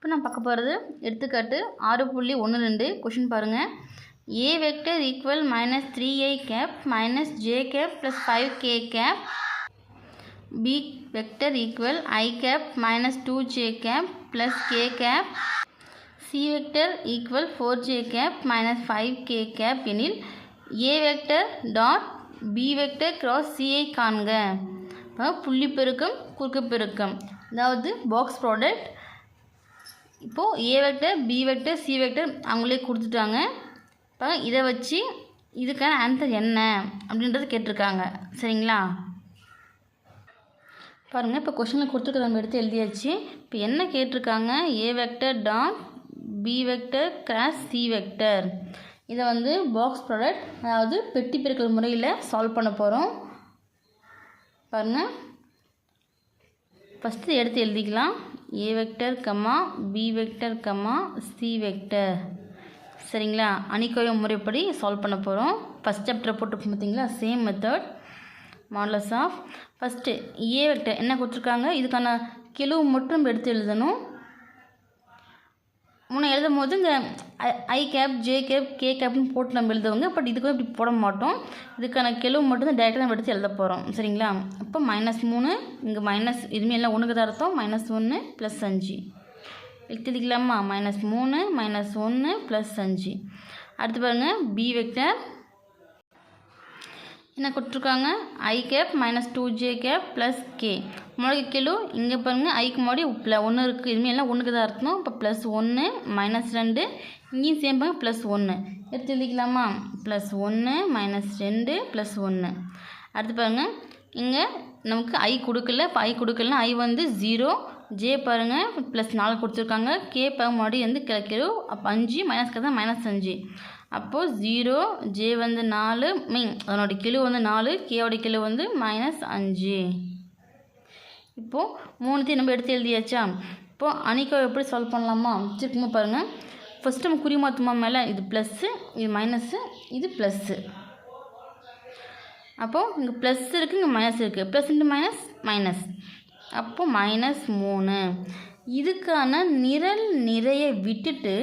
இப்போ நான் பார்க்க போகிறது எடுத்துக்காட்டு ஆறு புள்ளி ஒன்று ரெண்டு கொஷின் பாருங்கள் A vector equal minus three I cap minus J cap plus five K cap B vector equal I cap minus two J cap plus K cap C vector equal four J cap minus five K cap எனில் A vector dot B vector cross CI காண்க. புள்ளி பெருக்கம் குறுக்கு பெருக்கம். அதாவது box product இப்போது A vector B vector C vector அவங்களே கொடுத்துட்டாங்க. இப்போ இதை வச்சு இதுக்கான ஆன்சர் என்ன அப்படின்றது கேட்டிருக்காங்க. சரிங்களா? பாருங்கள் இப்போ கொஷனில் கொடுத்துருக்க நம்ம எடுத்து எழுதியாச்சு. இப்போ என்ன கேட்டிருக்காங்க? A vector dot B vector cross C vector இதை வந்து பாக்ஸ் ப்ராடக்ட் அதாவது பெட்டி பெருக்கல் முறையில் சால்வ் பண்ண போகிறோம் பாருங்கள் ஃபஸ்ட்டு எடுத்து எழுதிக்கலாம். A vector comma B vector comma C vector சரிங்களா? அணிக்கோய முறைப்படி சால்வ் பண்ண போகிறோம் ஃபஸ்ட் சாப்டர் போட்டு பார்த்தீங்களா same method modulus of first A vector என்ன கொடுத்துருக்காங்க? இதுக்கான கிலோ மட்டும் எடுத்து எழுதணும். முன்னே எழுதும் போது இங்கே I cap J cap K கேப்னு போட்டு நம்ம எழுதுவாங்க பட் இதுக்கு இப்படி போட மாட்டோம். இதுக்கான கெழுவு மட்டும் தான் டேரெக்டாக நம்ம எடுத்து எழுத போகிறோம் சரிங்களா? அப்போ மைனஸ் மூணு இங்கே மைனஸ் இதுமே எல்லாம் ஒன்றுக்கு தான் அர்த்தம். மைனஸ் ஒன்று ப்ளஸ் அஞ்சு. எழுத்துக்கலாமா மைனஸ் மூணு மைனஸ் ஒன்று ப்ளஸ் அஞ்சு. அடுத்து பாருங்கள் பி வெக்டர் என்ன கொடுத்துருக்காங்க? I cap minus two J cap plus K முன்னாடி கிலோ இங்கே பாருங்கள் ஐக்கு முன்னாடி ப்ள ஒன்று இருக்குது இதுமாரி எல்லாம் ஒன்றுக்கு தான் அர்த்தம். இப்போ ப்ளஸ் ஒன்று மைனஸ் ரெண்டு இங்கேயும் சேம் ப்ளஸ் ஒன்று எடுத்து எழுதிக்கலாமா? ப்ளஸ் ஒன்று மைனஸ் ரெண்டு ப்ளஸ் ஒன்று அடுத்து பாருங்கள் இங்கே நமக்கு ஐ கொடுக்கல. இப்போ ஐ கொடுக்கலனா ஐ வந்து ஜீரோ ஜே பாருங்கள் ப்ளஸ் நாலு கொடுத்துருக்காங்க. கே பாருங்க முன்னாடி வந்து கிலோ அப்போ அஞ்சு மைனஸ் தான் மைனஸ் அஞ்சு. அப்போது ஜீரோ ஜே வந்து நாலு மீன் அதனோட கிலோ வந்து நாலு கேவோட கிலோ வந்து மைனஸ் அஞ்சு. இப்போது மூணுத்தையும் நம்ம எடுத்து எழுதியாச்சா? இப்போது அணிக்கோ எப்படி சால்வ் பண்ணலாமா? திரும்ப பாருங்கள் ஃபஸ்ட்டு நம்ம குறி மாற்றுமா மேலே? இது ப்ளஸ்ஸு இது மைனஸ்ஸு இது ப்ளஸ்ஸு அப்போது இங்கே ப்ளஸ் இருக்குது இங்கே மைனஸ் இருக்குது ப்ளஸ் இன்ட்டு மைனஸ் மைனஸ் அப்போது மைனஸ் மூணு. இதுக்கான நிரல் நிறைய விட்டுட்டு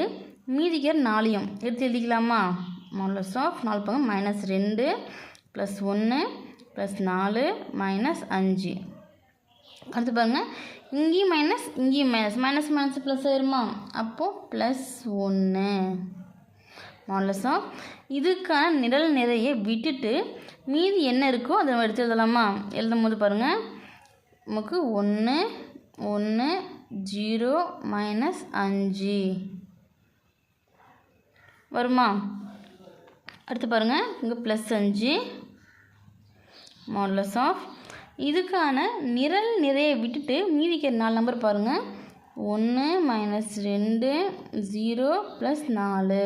மீதிக்கிற நாளையும் எடுத்து எழுதிக்கலாமா? மாடலஸ் ஆஃப் நாலு பக்கம் மைனஸ் ரெண்டு ப்ளஸ் ஒன்று ப்ளஸ் நாலு மைனஸ் அஞ்சு. அடுத்து பாருங்கள் இங்கேயும் மைனஸ் இங்கேயும் மைனஸ் மைனஸ் மைனஸ் ப்ளஸ் ஆயிருமா? அப்போது ப்ளஸ் ஒன்று மாடலஸ் ஆஃப் இதுக்கான நிரல் நிறைய விட்டுட்டு மீதி என்ன இருக்கோ அதை நம்ம எடுத்து எழுதலாமா? எழுதும் போது பாருங்கள் நமக்கு ஒன்று ஒன்று ஜீரோ மைனஸ் அஞ்சு. வருமா? அடுத்து பாருங்கள் இங்கே ப்ளஸ் அஞ்சு. மாடலஸ் ஆஃப் இதுக்கான நிரல் நிறைய விட்டுட்டு மீதிக்கிற நாலு நம்பர் பாருங்கள் ஒன்று மைனஸ் ரெண்டு ஜீரோ ப்ளஸ் நாலு.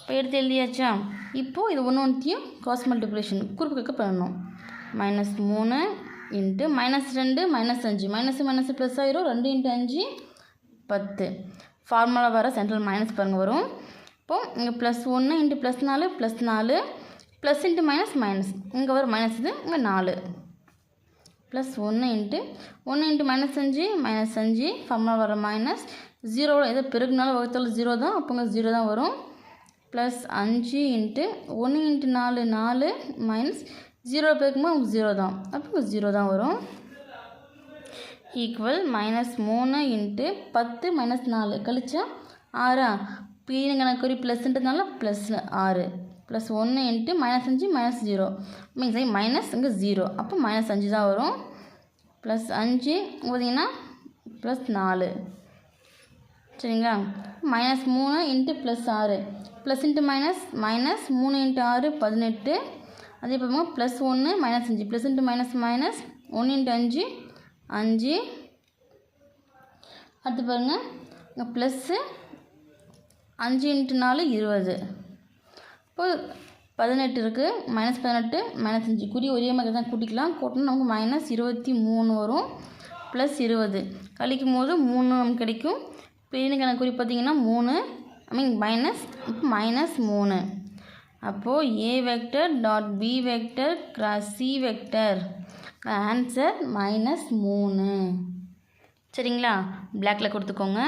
இப்போ எடுத்து எழுதியாச்சா? இப்போது இது ஒன்று ஒன்றுத்தையும் காஸ் மல்டிப்ளிகேஷன் குறுக்கு பண்ணணும். மைனஸ் மூணு இன்ட்டு மைனஸ் ரெண்டு மைனஸ் அஞ்சு. மைனஸ் மைனஸ் ப்ளஸ் ஆயிரும். ரெண்டு இன்ட்டு அஞ்சு பத்து. ஃபார்முலா வர சென்ட்ரல் மைனஸ் பாருங்கள் வரும். இப்போது இங்கே ப்ளஸ் ஒன்று இன்ட்டு ப்ளஸ் நாலு ப்ளஸ் நாலு. ப்ளஸ் இன்ட்டு மைனஸ் மைனஸ் இங்கே வர மைனஸ் இது இங்கே நாலு. ப்ளஸ் ஒன்று இன்ட்டு ஒன்று இன்ட்டு மைனஸ் அஞ்சு மைனஸ் அஞ்சு. ஃபார்முலா வர மைனஸ் ஜீரோவில் எதோ பெருக்குனாலும் வகுத்தாலும் ஜீரோ தான். அப்போங்க ஜீரோ தான் வரும். ப்ளஸ் அஞ்சு இன்ட்டு ஒன்று இன்ட்டு நாலு நாலு மைனஸ் ஜீரோ பெருக்கும்போது உங்களுக்கு ஜீரோ தான். அப்போ ஜீரோ தான் வரும். ஈக்குவல் மைனஸ் மூணு இன்ட்டு பத்து மைனஸ் நாலு. கழிச்சா ஆறா? பீனுங்க கணக்குறி ப்ளஸ்ன்றதுனால ப்ளஸ் ஆறு. ப்ளஸ் ஒன்று இன்ட்டு மைனஸ் அஞ்சு மைனஸ் ஜீரோ மீன்ஸ் மைனஸ் இங்கே ஜீரோ அப்போ மைனஸ் அஞ்சு தான் வரும். ப்ளஸ் அஞ்சு பார்த்தீங்கன்னா ப்ளஸ் நாலு. சரிங்களா? மைனஸ் மூணு இன்ட்டு ப்ளஸ் ஆறு. ப்ளஸ் இன்ட்டு மைனஸ் மைனஸ் மூணு இன்ட்டு ஆறு பதினெட்டு. அதே பாருங்க ப்ளஸ் ஒன்று மைனஸ் அஞ்சு. ப்ளஸ் இன்ட்டு மைனஸ் மைனஸ் ஒன்று இன்ட்டு அஞ்சு அஞ்சு. அடுத்து பாருங்கள் இங்கே ப்ளஸ்ஸு அஞ்சு இன்ட்டு நாலு இருபது. இப்போ பதினெட்டு இருக்குது மைனஸ் பதினெட்டு மைனஸ் அஞ்சு. குறி ஒரே மாதிரி தான் கூட்டிக்கலாம். கூட்டினா நமக்கு மைனஸ் இருபத்தி மூணு வரும். ப்ளஸ் இருபது. கழிக்கும் போது மூணு நமக்கு கிடைக்கும். பெயினுக்கான குறி பார்த்திங்கன்னா மூணு. ஐ மீன் மைனஸ் மைனஸ் மூணு. அப்போது A vector dot B vector cross C vector answer minus மூணு. சரிங்களா? பிளாக்கில் கொடுத்துக்கோங்க.